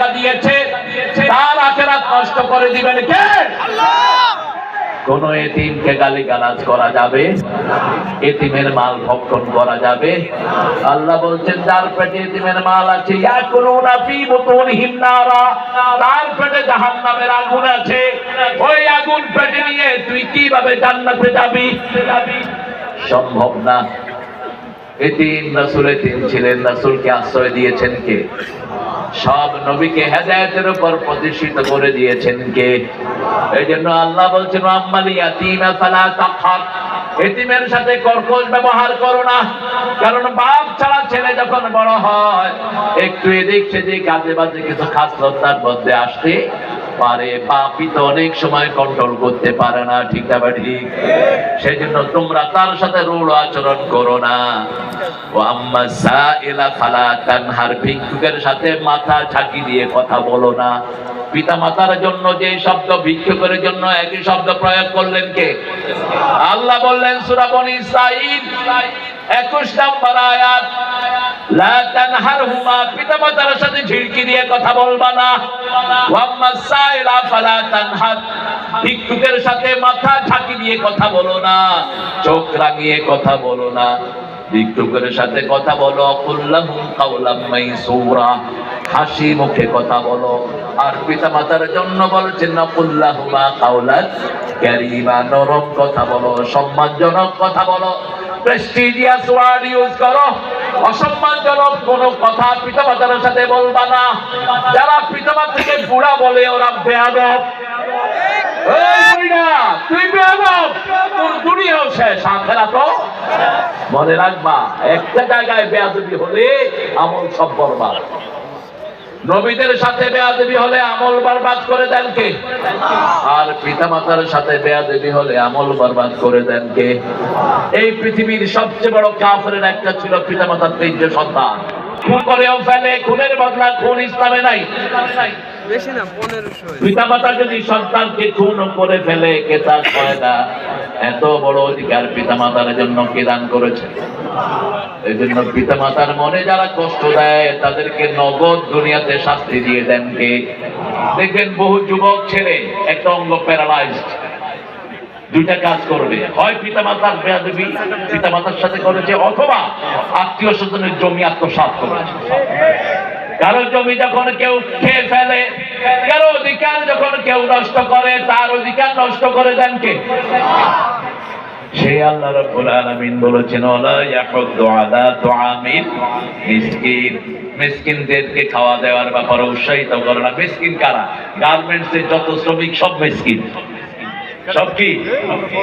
টাকা দিয়েছে, তার আখেরাত নষ্ট করে দিবেন কে? কোন এতিমকে গালি গালাজ করা যাবে? এতিমের মাল ভক্ষণ করা যাবে? আল্লাহ বলছেন, যার পেটে এতিমের মাল আছে তার পেটে জাহান্নামের আগুন আছে। ওই আগুন পেটে নিয়ে তুই কীভাবে জান্নাতে যাবি? সম্ভব না। এতিম রাসূল এতিম ছিলেন। রাসূলকে আশ্রয় দিয়েছেন কে? সব নবীকে হেদায়তের উপর প্রতিষ্ঠিত করে দিয়েছেন কে? এই জন্য আল্লাহ বলছেন এতিমের সাথে কর্কশ ব্যবহার করো না, কারণ বাপ ছাড়া ছেলে যখন বড় হয়, একটু এদিক সেদিক কাজে বাজে কিছু খাস তার মধ্যে আসতে পারে, বাপই তো অনেক সময় কন্ট্রোল করতে পারে না, ঠিক না ঠিক? সেই জন্য তোমরা তার সাথে রূঢ় আচরণ করো না। পিতা মাতার জন্য যে শব্দ, ভিক্ষুকের জন্য একই শব্দ প্রয়োগ করলেন কে? আল্লাহ বললেন, সূরা বনি 21 নম্বর আয়াত সাথে ঝিড়কি কথা বলবা না। সাথে মাথা কথা বলো না, চোখ রাঙিয়ে কথা বলো না। সাথে কথা বলো হাসি মুখে কথা বলো। আর পিতা মাতার জন্য বলছেন কাওলান কারীমা নরম কথা বলো, সম্মানজনক কথা বলো। প্রেস্টিজিয়াস ওয়ার্ড ইউজ করো। অসম্মানজনক কোনো কথা পিতামাতার সাথে বলবা না। যারা পিতামাতাকে বুড়া বলে ওরা বেয়াদব। তুই মনে রাখবা, একটা জায়গায় বেয়াদবি হলে আমল সব বরবাদ। নবীদের সাথে বেয়াদবি হলে আমল বরবাদ করে দেন কে? আর পিতামাতার সাথে বেয়াদবি হলে আমল বরবাদ করে দেন কে? এই পৃথিবীর সবচেয়ে বড় কাফরের একটা ছিল পিতামাতার তিনটে সন্তান। খুন করেও ফেলে খুনের বদলা খুন ইসলামে নাই। বেশি না পনেরোশো। পিতামাতা যদি সন্তানকে খুন করে ফেলে কেতাব না? এত বড় অধিকার পিতামাতার জন্য কে দান করেছে? এই জন্য পিতামাতার মনে যারা কষ্ট দেয় তাদেরকে নগদ দুনিয়াতে শাস্তি দিয়ে দেন কে? দেখবেন বহু যুবক ছেলে একটা অঙ্গ প্যারালাইজড। দুইটা কাজ করবে। হয় পিতামাতার বেয়াদবি, পিতামাতার সাথে করেছে অথবা আত্মীয় স্বজনের জমি আত্মসাৎ করেছে কারও জমি যখন কেউ খেয়ে ফেলে, কারও অধিকার যখন কেউ নষ্ট করে, তার অধিকার নষ্ট করে দেন কে? সেই আল্লাহ রাব্বুল আলামিন বলেছেন, ওয়ালা ইয়াহুদ্দু আলা তুআমিল মিসকিন। মিসকিনদেরকে খাওয়া দেওয়ার ব্যাপারে উৎসাহিত করে না। মিসকিন কারা? গার্মেন্টস যত শ্রমিক, সব মিসকিন। সব কি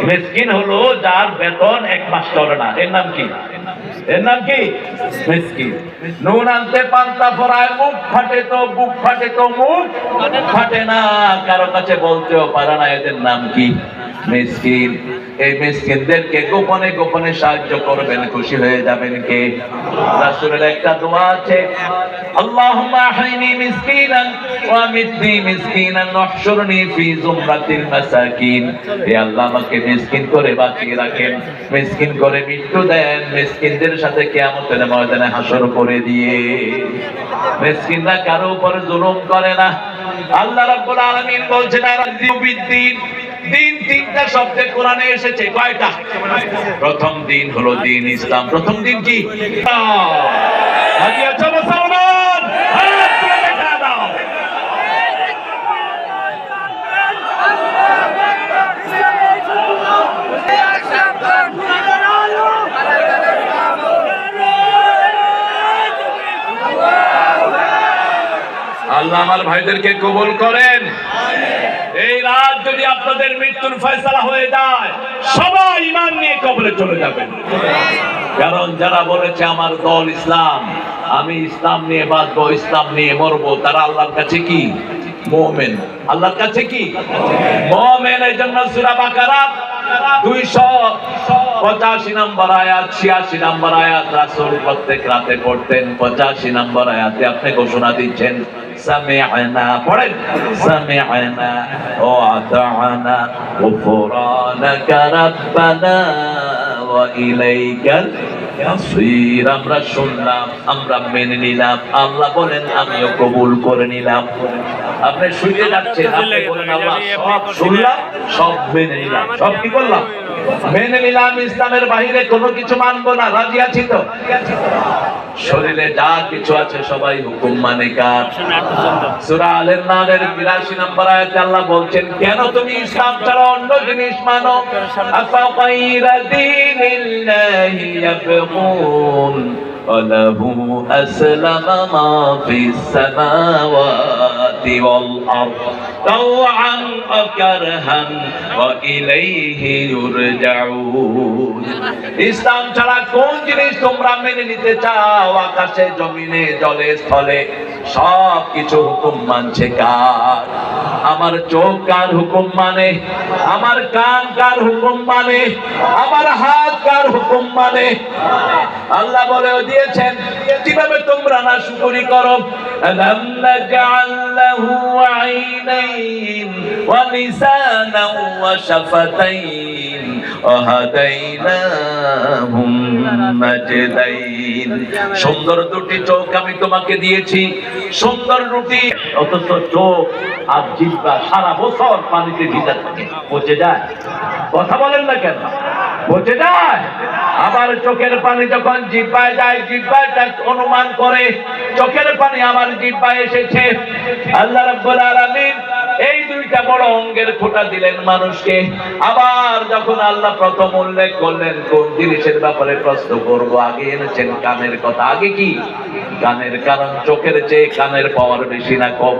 মিসকিন হলো যার বেতন এক মাস চলে না। এর নাম কি? এর নাম কি? মিসকিন। নুন আনতে পান্তা ফরায় মুখ ফাটে তো, বুক ফাটে তো, মুখ ফাটে না। কারও কাছে বলতেও পারে না, এদের নাম কি? মিসকিন, এই মিসকিনদেরকে গোপনে গোপনে সাহায্য করবেন, খুশি হয়ে যাবেন কে? রাসূলের একটা দোয়া আছে, আল্লাহুম্মা আহইনি মিসকিনান ওয়া মিতনি মিসকিনান ওয়াহশুরনি ফি জুমরাতিল মাসাকিন। হে আল্লাহ, আমাকে মিসকিন করে বাঁচিয়ে রাখেন, মিসকিন করে মৃত্যু দেন, মিসকিনদের সাথে কিয়ামতের ময়দানে হাসর করে দিয়ে। মিসকিনরা কারও উপর জুলুম করে না। আল্লাহ রাব্বুল আলামিন বলছেন আর দিন তিনটা শব্দে কোরআনে এসেছে, কয়টা? প্রথম দিন হলো দিন ইসলাম, প্রথম দিন কি? আল্লাহ আমার ভাইদেরকে কবুল করেন। এই রাত যদি আপনাদের মৃত্যুর ফয়সালা হয়ে যায়, সবাই ইমান নিয়ে কবরে চলে যাবেন। কারণ যারা বলেছে আমার দল ইসলাম, আমি ইসলাম নিয়ে বাঁচবো, ইসলাম নিয়ে মরবো, তারা আল্লাহর কাছে কি? মোমেন। আল্লাহর কাছে কি? মোমেন এই জন্য সুরা বাকারা পঁচাশি প্রত্যেক রাতে পঁচাশি নম্বর আয়াতে আপনি ঘোষণা দিচ্ছেন সামি'না পড়েন। সামি'না ওয়া আতা'না গুফরানাকা রাব্বানা ওয়া ইলাইকাল তাফসীর আমরা শুনলাম, আমরা মেনে নিলাম। আল্লাহ বলেন, আমিও কবুল করে নিলাম। আপনি শুনে যাচ্ছেন, আপনি বলেন, আল্লাহ সব শুনলাম, সব মেনে নিলাম। সব কি করলাম? মেনে নিলাম ইসলামের বাইরে কোনো কিছু মানবো না রাজি আছি তো শরীরে যা কিছু আছে সবাই হুকুম মানে কার সূরা আল ইমরানের 82 নম্বর আয়াতে আল্লাহ বলছেন কেন তুমি ইসলাম ছাড়া অন্য জিনিস মানো আফা গায়রা দীনিল্লাহি ইয়াবগুন وله أسلم ما في السماوات والأرض طوعا وكرها وإليه يرجعون ইসলাম ছাড়া কোন জিনিস তোমরা মেনে নিতে চাও আকাশে জমিনে জলে স্থলে সব কিছু হুকুম মানছে কার আমার চোখ কার হুকুম মানে আমার কান কার হুকুম মানে আমার হাত কার হুকুম মানে আল্লাহ বলেও দিয়েছেন কিভাবে তোমরা না শুকরি করো লিসানান ওয়া শাফাতাইন ওয়া হাদাইনাহুম নাজদাইন সুন্দর দুটি চোখ আমি তোমাকে দিয়েছি। সুন্দর দুটি। অথচ চোখ আর জিহ্বা সারা বছর পানিতে ভিজা থাকে। পচে যায়। কথা বলেন না কেন? পচে যায় আবার চোখের পানি যখন জিব্বায় যায়, জিব্বায় তার অনুমান করে, চোখের পানি আমার জিব্বায় এসেছে। আল্লাহ রাব্বুল আলামিন এই দুইটা বড় অঙ্গের খোঁটা দিলেন মানুষকে। আবার যখন আল্লাহ প্রথম উল্লেখ করলেন, কোন জিনিসের ব্যাপারে প্রশ্ন করব? আগে এনেছেন কানের কথা। আগে কি? কানের, কারণ চোখের চেয়ে কানের পাওয়ার বেশি না কম।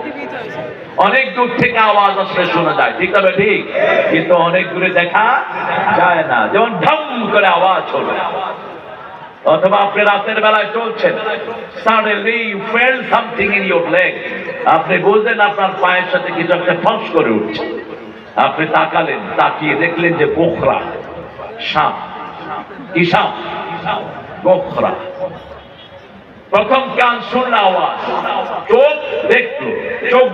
অনেক দূর থেকে আওয়াজ আসলে শোনা যায়। ঠিক তবে ঠিক? কিন্তু অনেক দূরে দেখা যায় না। যেমন ঢম করে আওয়াজ হলো। অথবা আপনি রাতের বেলায় চলছেন। Suddenly you felt something in your leg আপনি বুঝলেন আপনার পায়ের সাথে কিছু একটা ফস করে উঠছে। আপনি তাকালেন, তাকিয়ে দেখলেন যে গোখরা সাপ কি সাপ গোখরা প্রথম কান শুনলো আওয়াজ। চোখ দেখল। চোখ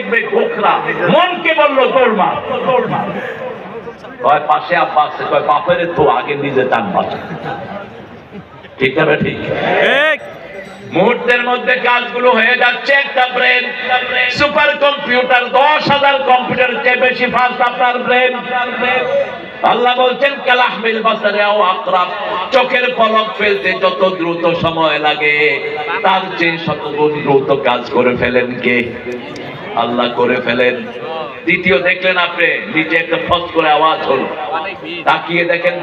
দেখবে গোখরা মনকে বলল দৌড়মা দৌড়মা কয় পাশে আব্বা আছে। কয় বাপের তো আগে নিজে টান বাঁচে। ঠিক না ঠিক? মুহূর্তের মধ্যে কাজগুলো হয়ে যাচ্ছে একটা ব্রেন সুপার কম্পিউটার দশ হাজার কম্পিউটার চেয়ে বেশি ফাস্ট আপনার ব্রেন আল্লাহ বলছেন কালাহমিল বাসারে ও আকরাম চোখের পলক ফেলতে যত দ্রুত সময় লাগে তার চেয়ে শতগুণ দ্রুত কাজ করে ফেলেন কে? আল্লাহ করে ফেলেন। দ্বিতীয় দেখলেন আপনি নিচে একটা ফস করে আওয়াজ হল। তাকিয়ে দেখেন